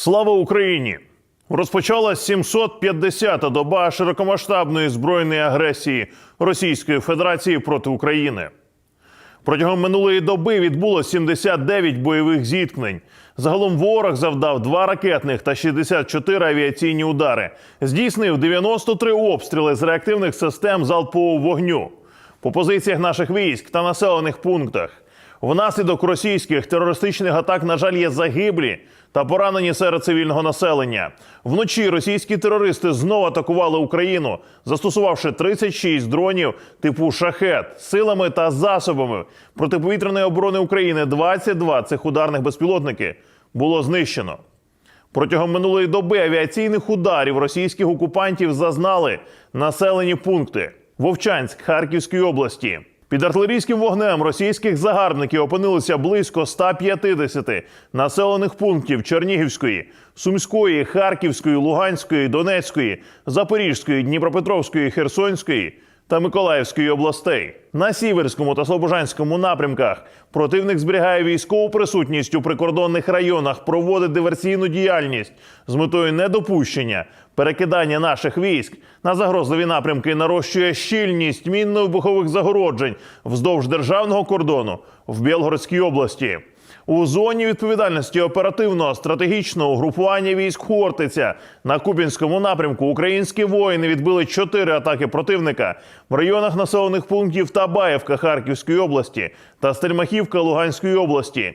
Слава Україні! Розпочалась 750-та доба широкомасштабної збройної агресії Російської Федерації проти України. Протягом минулої доби відбуло 79 бойових зіткнень. Загалом ворог завдав два ракетних та 64 авіаційні удари. Здійснив 93 обстріли з реактивних систем залпового вогню по позиціях наших військ та населених пунктах. Внаслідок російських терористичних атак, на жаль, є загиблі та поранені серед цивільного населення. Вночі російські терористи знову атакували Україну, застосувавши 36 дронів типу шахет силами та засобами протиповітряної оборони України. 22 цих ударних безпілотники було знищено. Протягом минулої доби авіаційних ударів російських окупантів зазнали населені пункти Вовчанськ Харківської області. Під артилерійським вогнем російських загарбників опинилося близько 150 населених пунктів Чернігівської, Сумської, Харківської, Луганської, Донецької, Запорізької, Дніпропетровської, Херсонської та Миколаївської областей. На Сіверському та Слобожанському напрямках противник зберігає військову присутність у прикордонних районах, проводить диверсійну діяльність з метою недопущення перекидання наших військ на загрозливі напрямки, нарощує щільність мінно-вибухових загороджень вздовж державного кордону в Білгородській області. У зоні відповідальності оперативного стратегічного угрупування військ Хортиця на Кубінському напрямку українські воїни відбили чотири атаки противника в районах населених пунктів Табаєвка Харківської області та Стельмахівка Луганської області.